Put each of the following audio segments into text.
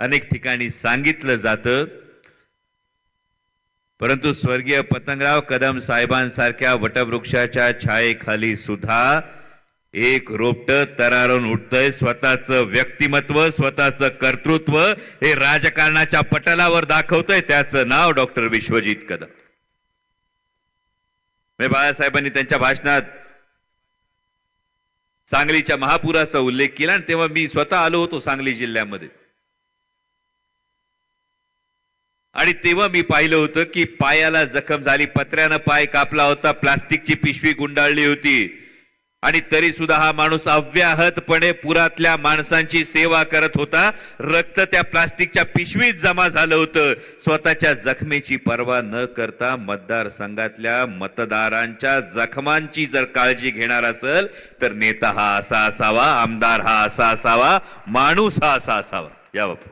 अनेक ठिकाणी सांगितलं जातं. परंतु स्वर्गीय पतंगराव कदम साहेबांसारख्या वटवृक्षाच्या छायेखाली सुद्धा एक रोपट तरारून उठतंय. स्वतःचं व्यक्तिमत्व स्वतःचं कर्तृत्व हे राजकारणाच्या पटलावर दाखवतंय. त्याचं नाव डॉक्टर विश्वजित कदम. बाळासाहेबांनी त्यांच्या भाषणात सांगलीच्या महापुराचा उल्लेख केला आणि तेव्हा मी स्वतः आलो होतो सांगली जिल्ह्यामध्ये. आणि तेव्हा मी पाहिलं होतं की पायाला जखम झाली. पत्र्यानं पाय कापला होता प्लास्टिकची पिशवी गुंडाळली होती. आणि तरी सुद्धा हा माणूस अव्याहतपणे पुरातल्या माणसांची सेवा करत होता. रक्त त्या प्लास्टिकच्या पिशवीत जमा झालं होतं. स्वतःच्या जखमेची पर्वा न करता मतदारसंघातल्या मतदारांच्या जखमांची जर काळजी घेणार असेल तर नेता हा असा असावा आमदार हा असा असावा माणूस हा असा असावा. या बाबा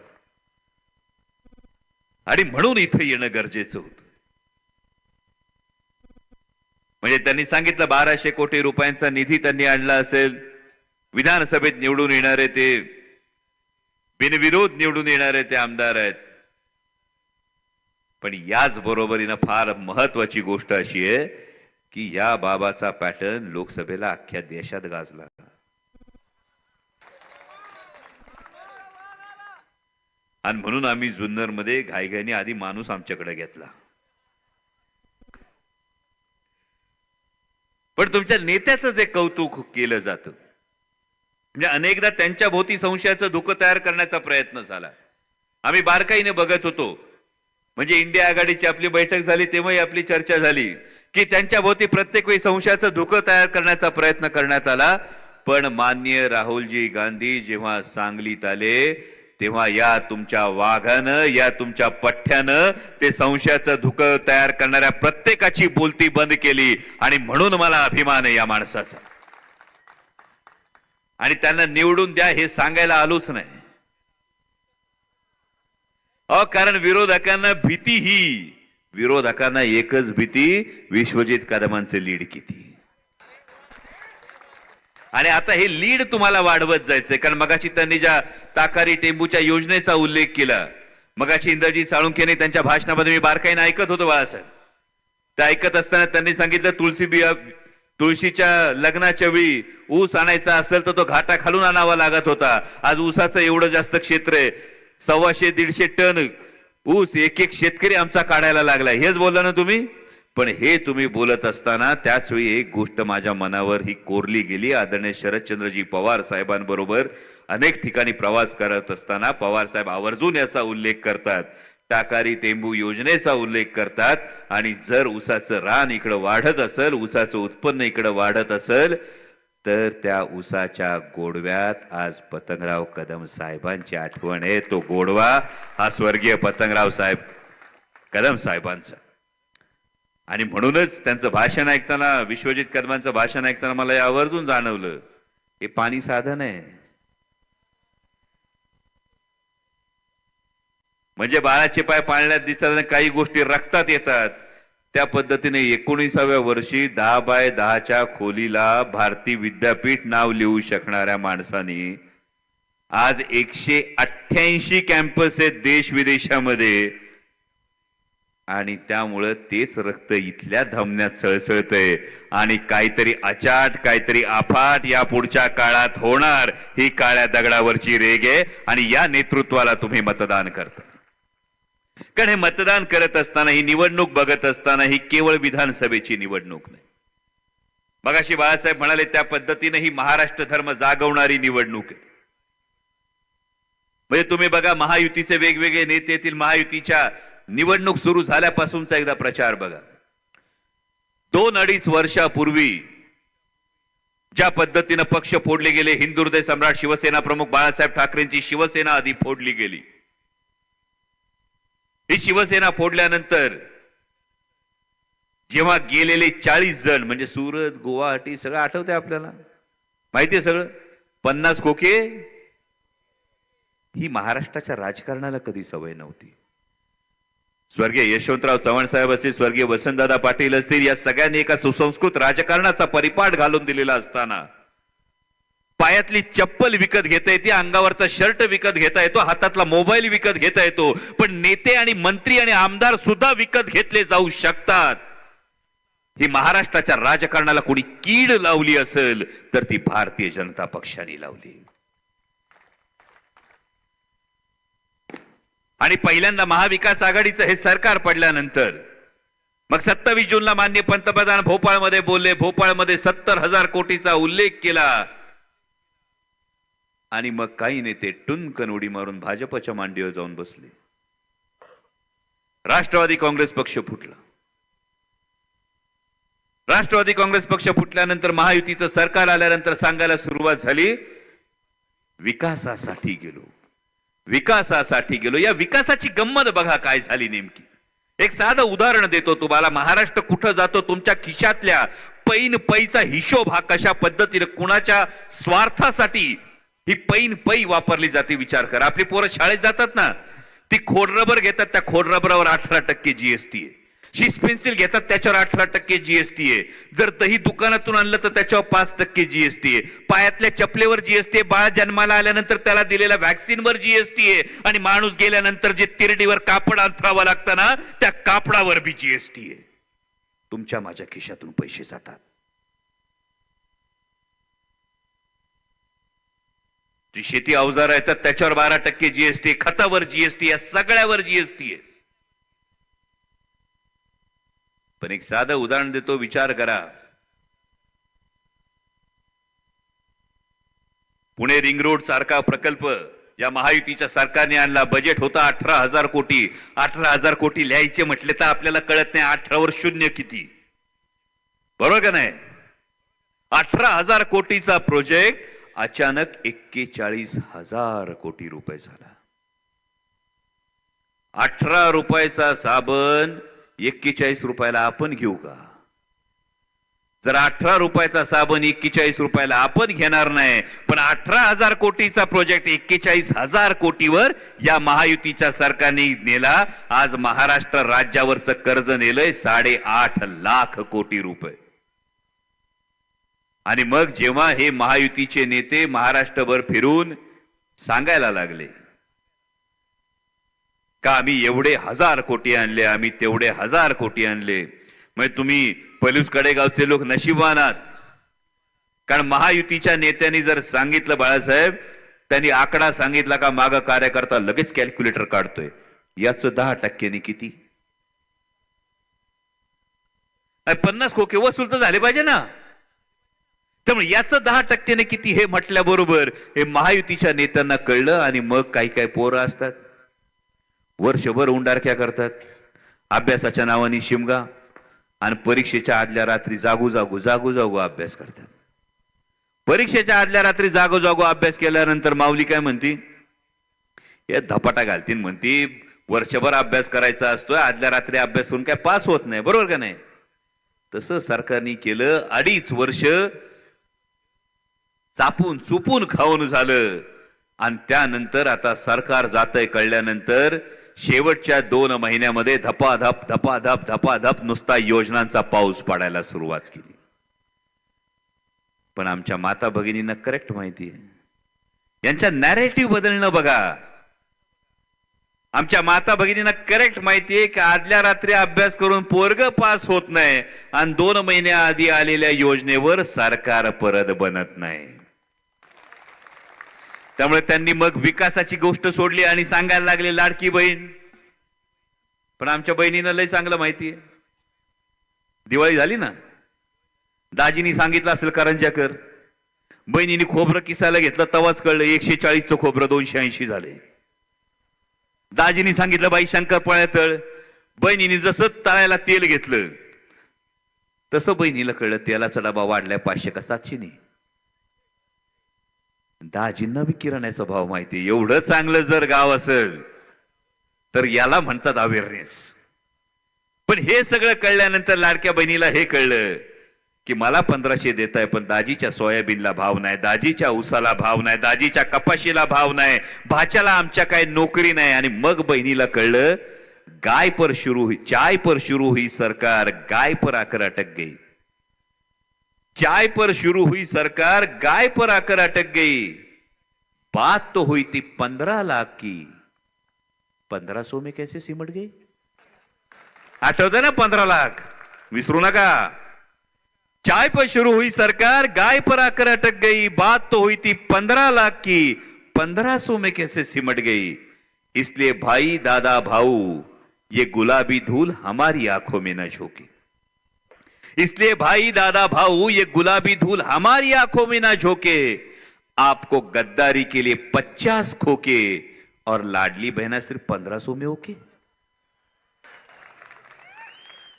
आणि म्हणून इथं येणं गरजेचं होतं. म्हणजे त्यांनी सांगितलं बाराशे कोटी रुपयांचा निधी त्यांनी आणला असेल. विधानसभेत निवडून येणारे ते बिनविरोध निवडून येणारे ते आमदार आहेत. पण याच बरोबरीनं फार महत्वाची गोष्ट अशी आहे की या बाबाचा पॅटर्न लोकसभेला अख्ख्या देशात गाजला. आणि म्हणून आम्ही जुन्नरमध्ये घाईघाईने आधी माणूस आमच्याकडे घेतला. पण तुमच्या नेत्याचं जे कौतुक केलं जातं म्हणजे अनेकदा त्यांच्या भोवती संशयाचं धुकं तयार करण्याचा प्रयत्न झाला. आम्ही बारकाईने बघत होतो. म्हणजे इंडिया आघाडीची आपली बैठक झाली तेव्हाही आपली चर्चा झाली की त्यांच्या भोवती प्रत्येक वेळी संशयाचं धुकं तयार करण्याचा प्रयत्न करण्यात आला. पण मान्य राहुलजी गांधी जेव्हा सांगलीत आले तेव्हा या तुमच्या वाघानं या तुमच्या पठ्ठ्यानं ते संशयाचं धुकं तयार करणाऱ्या प्रत्येकाची बोलती बंद केली. आणि म्हणून मला अभिमान आहे या माणसाचा. आणि त्यांना निवडून द्या हे सांगायला आलोच नाही. अ कारण विरोधकांना भीती ही. विरोधकांना एकच भीती विश्वजित कदमांचे लीड किती? आणि आता हे लीड तुम्हाला वाढवत जायचंय. कारण मगाशी त्यांनी ज्या ताकारी टेंबूच्या योजनेचा उल्लेख केला मगाशी इंद्रजीत साळुंखेने त्यांच्या भाषणामध्ये मी बारकाईने ऐकत होतो बाळासाहेब. ते ऐकत असताना त्यांनी सांगितलं तुळशी बिया तुळशीच्या लग्नाच्या वेळी ऊस आणायचा असेल तर तो घाटा खालून आणावा लागत होता. आज ऊसाचं एवढं जास्त क्षेत्र आहे. सव्वाशे दीडशे टन ऊस एक एक शेतकरी आमचा काढायला लागलाय. हेच बोलला ना तुम्ही? पण हे तुम्ही बोलत असताना त्याच वेळी एक गोष्ट माझ्या मनावर ही कोरली गेली. आदरणीय शरदचंद्रजी पवार साहेबांबरोबर अनेक ठिकाणी प्रवास करत असताना पवार साहेब आवर्जून याचा उल्लेख करतात. टाकारी तेंबू योजनेचा उल्लेख करतात. आणि जर ऊसाचं रान इकडं वाढत असेल ऊसाचं उत्पन्न इकडं वाढत असेल तर त्या ऊसाच्या गोडव्यात आज पतंगराव कदम साहेबांची आठवण आहे. तो गोडवा हा स्वर्गीय पतंगराव साहेब कदम साहेबांचा. आणि म्हणूनच त्यांचं भाषण ऐकताना विश्वजित कदमांचं भाषण ऐकताना मला हे आवर्जून जाणवलं हे पाणी साधन आहे. म्हणजे बाळाचे पाय पाळण्यात दिसतात काही गोष्टी रक्तात येतात. त्या पद्धतीने एकोणीसाव्या वर्षी दहा बाय दहाच्या खोलीला भारती विद्यापीठ नाव लिहू शकणाऱ्या माणसाने आज एकशे अठ्ठ्याऐंशी कॅम्पस आहेत देश विदेशामध्ये आणि त्यामुळं तेच रक्त इथल्या धमन्यात सळसळतंय. आणि काहीतरी अचाट काहीतरी अफाट या पुढच्या काळात होणार ही काळ्या दगडावरची रेग आहे आणि या नेतृत्वाला तुम्ही मतदान करता. कारण हे मतदान करत असताना ही निवडणूक बघत असताना ही केवळ विधानसभेची निवडणूक नाही. मगाशी बाळासाहेब म्हणाले त्या पद्धतीने ही महाराष्ट्र धर्म जागवणारी निवडणूक आहे. म्हणजे तुम्ही बघा महायुतीचे वेगवेगळे नेते येथील महायुतीच्या निवडणूक सुरू झाल्यापासूनचा एकदा प्रचार बघा. दोन अडीच वर्षापूर्वी ज्या पद्धतीनं पक्ष फोडले गेले हिंदू हृदय सम्राट शिवसेना प्रमुख बाळासाहेब ठाकरेंची शिवसेना आधी फोडली गेली. ही शिवसेना फोडल्यानंतर जेव्हा गेलेले चाळीस जण म्हणजे सुरत गुवाहाटी सगळं आठवतंय आपल्याला? माहितीये सगळं? पन्नास कोके ही महाराष्ट्राच्या राजकारणाला कधी सवय नव्हती. स्वर्गीय यशवंतराव चव्हाण साहेब असतील स्वर्गीय वसंतदादा पाटील असतील या सगळ्यांनी एका सुसंस्कृत राजकारणाचा परिपाठ घालून दिलेला असताना पायातली चप्पल विकत घेता येते अंगावरचा शर्ट विकत घेता येतो हातातला मोबाईल विकत घेता येतो पण नेते आणि मंत्री आणि आमदार सुद्धा विकत घेतले जाऊ शकतात. ही महाराष्ट्राच्या राजकारणाला कोणी कीड लावली असेल तर ती भारतीय जनता पक्षाने लावली. आणि पहिल्यांदा महाविकास आघाडीचं हे सरकार पडल्यानंतर मग सत्तावीस जूनला मान्य पंतप्रधान भोपाळमध्ये बोलले भोपाळमध्ये सत्तर हजार कोटीचा उल्लेख केला. आणि मग काही नेते टुनकन उडी मारून भाजपच्या मांडीवर जाऊन बसले. राष्ट्रवादी काँग्रेस पक्ष फुटला. राष्ट्रवादी काँग्रेस पक्ष फुटल्यानंतर महायुतीचं सरकार आल्यानंतर सांगायला सुरुवात झाली विकासासाठी गेलो. विकासासाठी गेलो. या विकासाची गंमत बघा काय झाली नेमकी. एक साधं उदाहरण देतो तुम्हाला. महाराष्ट्र कुठं जातो? तुमच्या खिशातल्या पैन पैचा हिशोब हा कशा पद्धतीने कुणाच्या स्वार्थासाठी ही पैन पै वापरली जाते विचार करा. आपली पोरं शाळेत जातात ना. ती खोडरबर घेतात त्या खोडरबरावर अठरा टक्के जीएसटी आहे. शिस पेन्सिल घेतात त्याच्यावर अठरा टक्के जीएसटी आहे. जर दही दुकानातून आणलं तर त्याच्यावर पाच टक्के जीएसटी आहे. पायातल्या चपलेवर जीएसटी आहे. बाळ जन्माला आल्यानंतर त्याला दिलेल्या व्हॅक्सिनवर जीएसटी आहे. आणि माणूस गेल्यानंतर जे तिरडीवर कापड अंथरावं लागतं ना त्या कापडावर बी जीएसटी आहे. तुमच्या माझ्या खिशातून पैसे जातात. जी शेती अवजार आहेत त्याच्यावर बारा टक्के जीएसटी खतावर जीएसटी आहे. सगळ्यावर जीएसटी आहे. पण एक साधं उदाहरण देतो विचार करा. पुणे रिंग रोड सारखा प्रकल्प या महायुतीच्या सरकारने आणला. बजेट होता अठरा हजार कोटी. अठरा हजार कोटी लिहायचे म्हटले तर आपल्याला कळत नाही अठरावर शून्य किती. बरोबर का नाही? अठरा हजार कोटीचा प्रोजेक्ट अचानक एक्केचाळीस हजार कोटी रुपये झाला. अठरा रुपयाचा साबण एक्केचाळीस रुपयाला आपण घेऊ का? जर अठरा रुपयाचा साबण एक्केचाळीस रुपयाला आपण घेणार नाही पण अठरा हजार कोटीचा प्रोजेक्ट एक्केचाळीस हजार कोटीवर या महायुतीच्या सरकारने नेला आज महाराष्ट्र राज्यावरचं कर्ज नेलंय साडेआठ लाख कोटी रुपये. आणि मग जेव्हा हे महायुतीचे नेते महाराष्ट्रभर फिरून सांगायला लागले का आम्ही एवढे हजार कोटी आणले आम्ही तेवढे हजार कोटी आणले? म्हणजे तुम्ही पलूस कडेगावचे लोक नशिबान आहात कारण महायुतीच्या नेत्यांनी जर सांगितलं बाळासाहेब त्यांनी आकडा सांगितला का माग कार्यकर्ता लगेच कॅल्क्युलेटर काढतोय. याच दहा टक्क्यांनी किती? पन्नास खोके वसूल तर झाले पाहिजे ना. त्यामुळे याचं दहा टक्क्याने किती हे म्हटल्याबरोबर हे महायुतीच्या नेत्यांना कळलं आणि मग काही काही पोरं असतात. वर्षभर उंडारख्या करतात. अभ्यासाच्या नावाने शिमगा आणि परीक्षेच्या आदल्या रात्री जागू जागू जागू जागू अभ्यास करतात. परीक्षेच्या आदल्या रात्री जागो जागो अभ्यास केल्यानंतर माऊली काय म्हणती? हे धपाटा घालतील म्हणती वर्षभर अभ्यास करायचा असतोय आदल्या रात्री अभ्यास करून काय पास होत नाही बरोबर का नाही? तसं सरकारने केलं अडीच वर्ष चापून चुपून खाऊन झालं. आणि त्यानंतर आता सरकार जातंय कळल्यानंतर शेवटच्या दोन महिन्यामध्ये धपाधप धपाधप धपाधप नुसता योजनांचा पाऊस पडायला सुरुवात केली. पण आमच्या माता भगिनींना करेक्ट माहिती आहे. यांच्या नॅरेटिव्ह बदलणं बघा. आमच्या माता भगिनींना करेक्ट माहिती आहे की आदल्या रात्री अभ्यास करून पोरग पास होत नाही आणि दोन महिन्याआधी आलेल्या योजनेवर सरकार परत बनत नाही. त्यामुळे त्यांनी मग विकासाची गोष्ट सोडली आणि सांगायला लागले लाडकी बहीण. पण आमच्या बहिणीनं लय चांगलं माहिती आहे दिवाळी झाली ना? दाजीनी सांगितलं असेल करंजाकर बहिणीने खोबरं किसायला घेतलं तवाच कळलं एकशे चाळीसचं खोबरं दोनशे ऐंशी झाले. दाजीनी सांगितलं बाई शंकरपाळ्या तळ बहिणीने जसं तळायला तेल घेतलं तसं बहिणीला कळलं तेलाचा डबा वाढलाय पाचशे का सातशे दाजींना बी किराण्याचा भाव माहिती एवढं चांगलं जर गाव असेल तर याला म्हणतात अवेअरनेस. पण हे सगळं कळल्यानंतर लाडक्या बहिणीला हे कळलं की मला पंधराशे देत आहे पण दाजीच्या सोयाबीनला भाव नाही दाजीच्या उसाला भाव नाही दाजीच्या कपाशीला भाव नाही भाच्याला आमच्या काय नोकरी नाही. आणि मग बहिणीला कळलं गाय पर शुरू हुई चाय पर शुरू हुई सरकार गाय पर आकर अटक गई चाय पर शुरू हुई सरकार, गाय पर आकर अटक गई। बात तो हुई थी पंद्रह लाख की। पंद्रह सौ में कैसे सिमट गई? आठवतं ना पंद्रह लाख। विसरू नका चाय पर शुरू हुई सरकार, गाय पर आकर अटक गई। बात तो हुई थी पंद्रह लाख की। पंद्रह सौ में कैसे सिमट गई? इसलिए भाई, दादा, भाऊ, ये गुलाबी धूल हमारी आँखों में न झोंके। इसलिए भाई दादा भाऊ ये गुलाबी धूल हमारी आंखों में ना झोंके। आपको गद्दारी के लिए पचास खोके और लाडली बहना सिर्फ पंद्रह सो में ओके।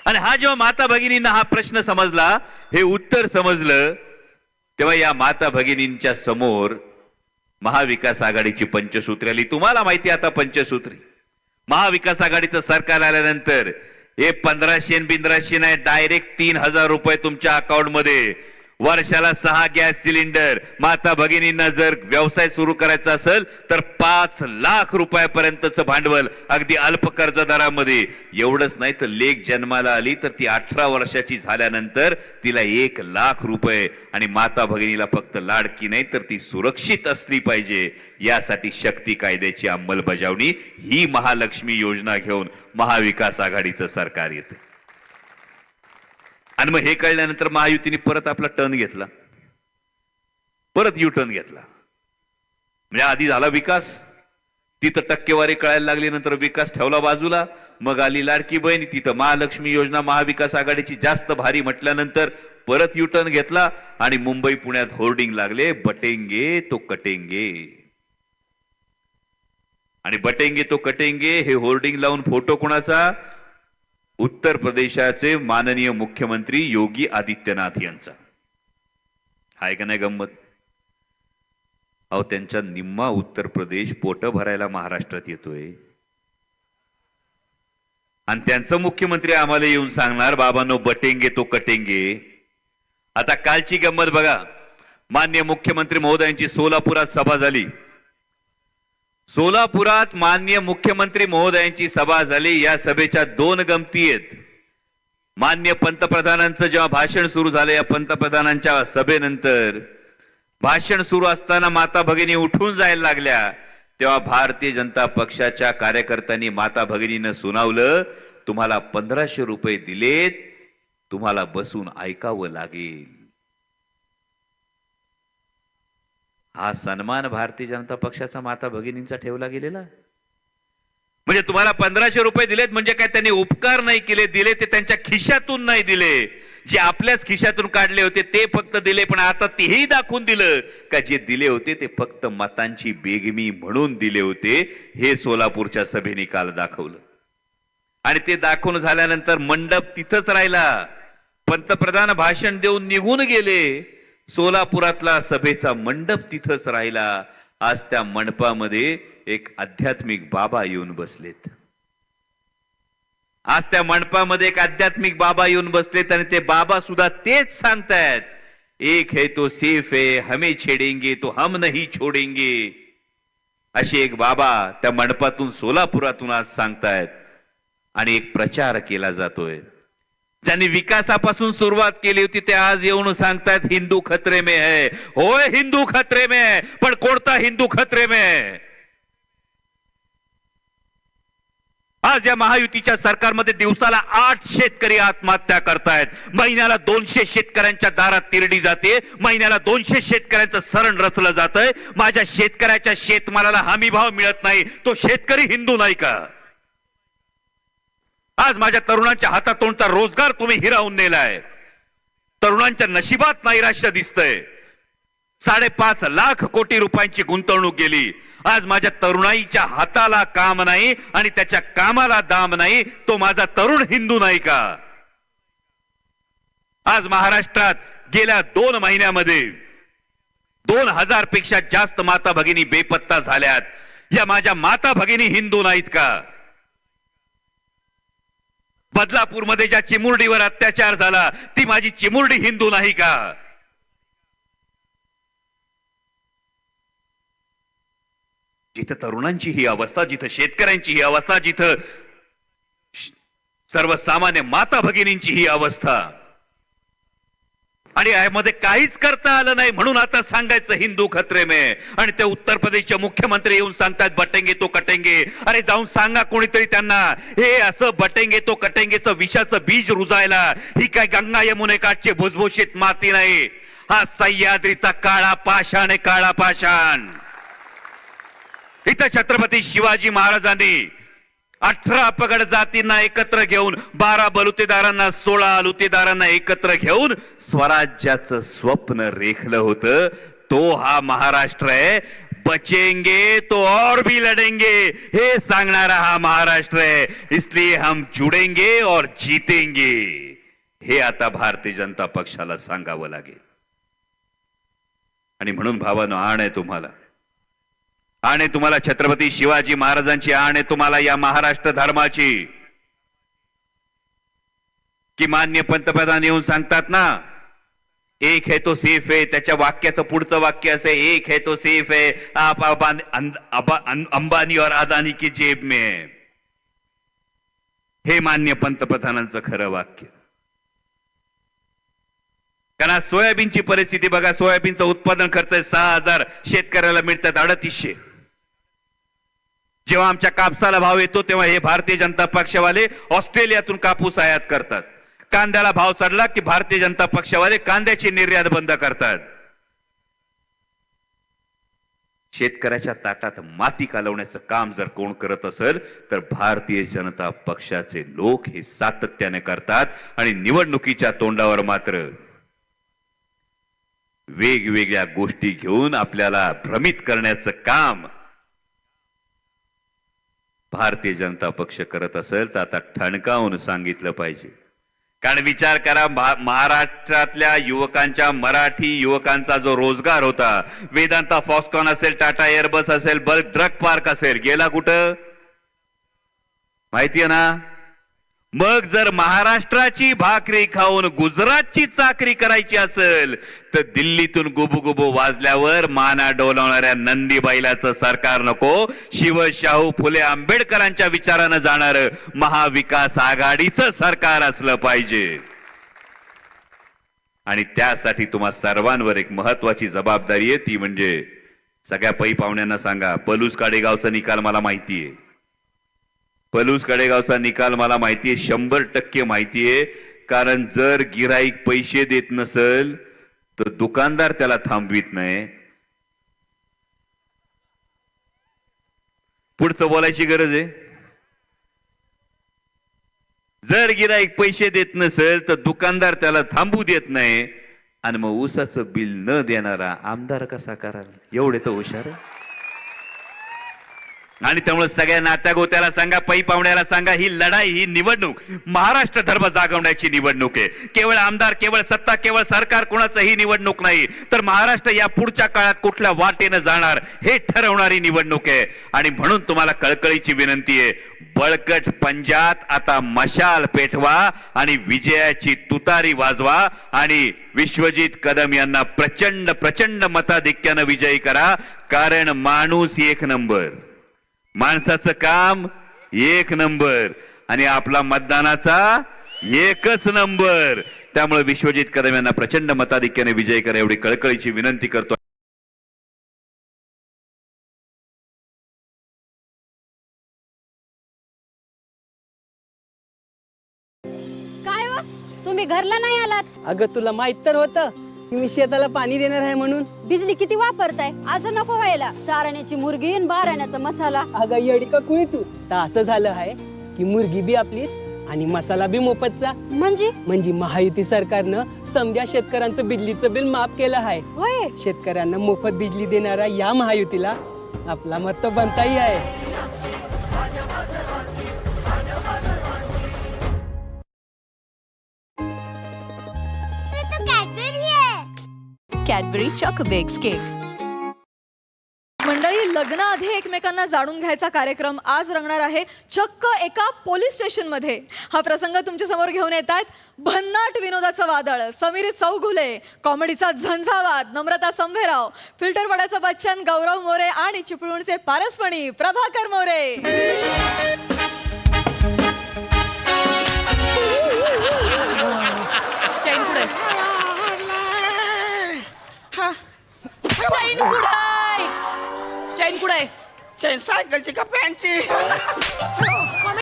आणि हा जेव्हा माता भगिनींना हा प्रश्न समजला हे उत्तर समजलं तेव्हा या माता भगिनींच्या समोर महाविकास आघाडीची पंचसूत्री आली. तुम्हाला माहिती आता पंचसूत्री? महाविकास आघाडीचं सरकार आल्यानंतर हे पंधराशे आणि बिंद्राशे नाही डायरेक्ट तीन हजार रुपये तुमच्या अकाउंटमध्ये वर्षाला सहा गॅस सिलेंडर. माता भगिनींना जर व्यवसाय सुरू करायचा असेल तर पाच लाख रुपयापर्यंतचं भांडवल अगदी अल्प कर्जदारामध्ये. एवढंच नाही तर लेख जन्माला आली तर ती अठरा वर्षाची झाल्यानंतर तिला एक लाख रुपये. आणि माता भगिनीला फक्त लाडकी नाही तर ती सुरक्षित असली पाहिजे. यासाठी शक्ती कायद्याची अंमलबजावणी ही महालक्ष्मी योजना घेऊन महाविकास आघाडीचं सरकार येतं. आणि मग हे कळल्यानंतर महायुतीने परत आपला टर्न घेतला. परत यू टर्न घेतला. म्हणजे आधी झाला विकास तिथं टक्केवारी कळायला लागली नंतर विकास ठेवला बाजूला मग आली लाडकी बहीण तिथं महालक्ष्मी योजना महाविकास आघाडीची जास्त भारी म्हटल्यानंतर परत यू टर्न घेतला आणि मुंबई पुण्यात होर्डिंग लागले बटेंगे तो कटेंगे. आणि बटेंगे तो कटेंगे हे होर्डिंग लावून फोटो कोणाचा? उत्तर प्रदेशाचे माननीय मुख्यमंत्री योगी आदित्यनाथ यांचा. हाय का नाही गंमत? अहो त्यांचा निम्मा उत्तर प्रदेश पोट भरायला महाराष्ट्रात येतोय. आणि त्यांचं मुख्यमंत्री आम्हाला येऊन सांगणार बाबांनो बटेंगे तो कटेंगे. आता कालची गंमत बघा. मान्य मुख्यमंत्री महोदयांची सोलापुरात सभा झाली. सोलापुरात मान्य मुख्यमंत्री महोदयांची सभा झाली. या सभेच्या दोन गमती आहेत. मान्य पंतप्रधानांचं जेव्हा भाषण सुरू झालं या पंतप्रधानांच्या सभेनंतर भाषण सुरू असताना माता भगिनी उठून जायला लागल्या. तेव्हा भारतीय जनता पक्षाच्या कार्यकर्त्यांनी माता भगिनीनं सुनावलं तुम्हाला पंधराशे रुपये दिलेत तुम्हाला बसून ऐकावं लागेल. हा सन्मान भारतीय जनता पक्षाचा माता भगिनींचा ठेवला गेलेला. म्हणजे तुम्हाला पंधराशे रुपये दिलेत म्हणजे काय त्यांनी उपकार नाही केले दिले ते त्यांच्या खिशातून नाही दिले. जे आपल्याच खिशातून काढले होते ते फक्त दिले पण आता तेही दाखवून दिलं का जे दिले होते ते फक्त मतांची बेगमी म्हणून दिले होते. हे सोलापूरच्या सभेने काल दाखवलं. आणि ते दाखवून झाल्यानंतर मंडप तिथंच राहिला. पंतप्रधान भाषण देऊन निघून गेले. सोलापुरातला सभेचा मंडप तिथंच राहिला. आज त्या मंडपामध्ये एक आध्यात्मिक बाबा येऊन बसलेत. आज त्या मंडपामध्ये एक आध्यात्मिक बाबा येऊन बसलेत आणि ते बाबा सुद्धा तेच सांगतायत. एक है तो सेफ है हमें छेडेंगे तो हम नहीं छोडेंगे. असे एक बाबा त्या मंडपातून सोलापुरातून आज सांगतायत. आणि एक प्रचार केला जातोय. ज्यांनी विकासापासून सुरुवात केली होती ते आज येऊन सांगतायत हिंदू खतरे में है. होय हिंदू खतरे में है पण कोणता हिंदू खतरे में है? आज या महायुतीच्या सरकारमध्ये दिवसाला आठ शेतकरी आत्महत्या करतायत. महिन्याला दोनशे शेतकऱ्यांच्या दारात तिरडी जाते महिन्याला दोनशे शेतकऱ्यांचं सरण रचलं जातंय. माझ्या शेतकऱ्याच्या शेतमालाला हमी भाव मिळत नाही. तो शेतकरी हिंदू नाही का? आज माझ्या तरुणांच्या हातातोंडचा रोजगार तुम्ही हिरावून नेलाय. तरुणांच्या नशिबात नैराश्य दिसतंय. साडेपाच लाख कोटी रुपयांची गुंतवणूक गेली. आज माझ्या तरुणाईच्या हाताला काम नाही आणि त्याच्या कामाला दाम नाही. तो माझा तरुण हिंदू नाही का? आज महाराष्ट्रात गेल्या दोन महिन्यामध्ये दोन हजारपेक्षा जास्त माता भगिनी बेपत्ता झाल्यात. या माझ्या माता भगिनी हिंदू नाहीत का? बदलापूरमध्ये ज्या चिमुरडीवर अत्याचार झाला ती माझी चिमुरडी हिंदू नाही का? जिथं तरुणांची ही अवस्था जिथं शेतकऱ्यांची ही अवस्था जिथं सर्वसामान्य माता भगिनींची ही अवस्था आणि यामध्ये काहीच करता आलं नाही म्हणून आता सांगायचं हिंदू खत्रे मे. आणि ते उत्तर प्रदेशचे मुख्यमंत्री येऊन सांगतात बटेंगे तो कटेंगे. अरे जाऊन सांगा कोणीतरी त्यांना हे असं बटेंगे तो कटेंगेचं विषाचं बीज रुजायला ही काय गंगा यमुने काठची भुसभुशीत माती नाही. हा सह्याद्रीचा काळा पाषाण आहे काळा पाषाण. इथं छत्रपती शिवाजी महाराजांनी अठरा पगड जातींना एकत्र घेऊन बारा बलुतेदारांना सोळा अलुतेदारांना एकत्र घेऊन स्वराज्याचं स्वप्न रेखलं होतं. तो हा महाराष्ट्र आहे. बचेंगे तो और भी लढेंगे हे सांगणारा हा महाराष्ट्र आहे. इसलिए हम जुडेंगे और जीतेंगे. हे आता भारतीय जनता पक्षाला सांगावं लागेल. आणि म्हणून भावानं आण आहे तुम्हाला. आणि तुम्हाला छत्रपती शिवाजी महाराजांची आणि तुम्हाला या महाराष्ट्र धर्माची. की मान्य पंतप्रधान येऊन सांगतात ना एक है तो सेफ आहे त्याच्या वाक्याचं पुढचं वाक्य असे एक है तो सेफ आहे आप अंबानी और अदानी की जेब में हे मान्य पंतप्रधानांचं खरं वाक्य. कारण आज सोयाबीनची परिस्थिती बघा सोयाबीनचं उत्पादन खर्च आहे सहा हजार शेतकऱ्याला मिळतात अडतीसशे. जेव्हा आमच्या कापसाला भाव येतो तेव्हा हे भारतीय जनता पक्षवाले ऑस्ट्रेलियातून कापूस आयात करतात. कांद्याला भाव चढला की भारतीय जनता पक्षवाले कांद्याची निर्यात बंद करतात. शेतकऱ्याच्या ताटात माती कालवण्याचं काम जर कोण करत असेल तर भारतीय जनता पक्षाचे लोक हे सातत्याने करतात आणि निवडणुकीच्या तोंडावर मात्र वेगवेगळ्या गोष्टी घेऊन आपल्याला भ्रमित करण्याचं काम भारतीय जनता पक्ष करत असेल तर आता ठणकावून सांगितलं पाहिजे. कारण विचार करा महाराष्ट्रातल्या युवकांच्या मराठी युवकांचा जो रोजगार होता वेदांता फॉस्कॉन असेल टाटा एअरबस असेल बल्क ड्रग पार्क असेल गेला कुठं? माहितीये ना? मग जर महाराष्ट्राची भाकरी खाऊन गुजरातची चाकरी करायची असेल तर दिल्लीतून गुबू वाजल्यावर माना डोलवणाऱ्या नंदी बैलाचं सरकार नको. शिवशाहू फुले आंबेडकरांच्या विचारानं जाणार महाविकास आघाडीचं सरकार असलं पाहिजे. आणि त्यासाठी तुम्हा सर्वांवर एक महत्वाची जबाबदारी आहे ती म्हणजे सगळ्या पै पाहुण्यांना सांगा पलूस काडेगावचा निकाल मला माहितीये. पलूस कडेगावचा निकाल मला माहितीये शंभर टक्के माहितीये. कारण जर गिराईक पैसे देत नसल तर दुकानदार त्याला थांबवित नाही. पुढचं बोलायची गरज आहे? जर गिराईक पैसे देत नसेल तर दुकानदार त्याला थांबू देत नाही. आणि मग ऊसाचं बिल न देणारा आमदार कसा कराल? एवढे तर हुशार आहे. आणि त्यामुळे सगळ्या नात्या गोत्याला सांगा पै पाहुण्याला सांगा ही लढाई ही निवडणूक महाराष्ट्र धर्म जागवण्याची निवडणूक आहे. केवळ आमदार केवळ सत्ता केवळ सरकार कोणाचं ही निवडणूक नाही तर महाराष्ट्र या पुढच्या काळात कुठल्या वाटेनं जाणार हे ठरवणारी निवडणूक आहे. आणि म्हणून तुम्हाला कळकळीची विनंती आहे बळकट पंजात आता मशाल पेटवा आणि विजयाची तुतारी वाजवा आणि विश्वजित कदम यांना प्रचंड प्रचंड मताधिक्यानं विजयी करा कारण माणूस एक नंबर. माणसाचं काम एक नंबर आणि आपला मतदानाचा एकच नंबर. त्यामुळे विश्वजित कदम यांना प्रचंड मताधिक्याने विजय करा एवढी कळकळीची विनंती करतो. काय व तुम्ही घरला नाही आलात? अगं तुला माहीत तर होतं. की मी शेताला पाणी देणार आहे म्हणून? बिजली किती वापरताय? असं नको व्हायला. चारण्याची मुर्गी आणि बाराण्याचा मसाला. अगं येडी का कुणी तू? तर असं झालं आहे की मुर्गी बी आपलीच आणि मसाला बी मोफतचा. म्हणजे? म्हणजे महायुती सरकारनं समध्या शेतकऱ्यांचं बिजलीचं बिल माफ केलं आहे. होय. शेतकऱ्यांना मोफत बिजली देणाऱ्या या महायुतीला आपला मत बनताही आहे. Cadbury Chocobakes cake. मंडळी लग्नाआधी एकमेकांना जाणून घ्यायचा कार्यक्रम आज रंगणार आहे चक्क एका पोलीस स्टेशनमध्ये. हा प्रसंग तुमच्यासमोर घेऊन येत आहेत भन्नाट विनोदाचं वादळ समीर चौघुले कॉमेडीचा झंझावात नम्रता संभेराव फिल्टर बच्चन गौरव मोरे आणि चिपळूणचे पारसपणी प्रभाकर मोरे. चैन कुठं आहे? चैन कुठं आहे? चैन सायकलची का पॅन्टची? हो,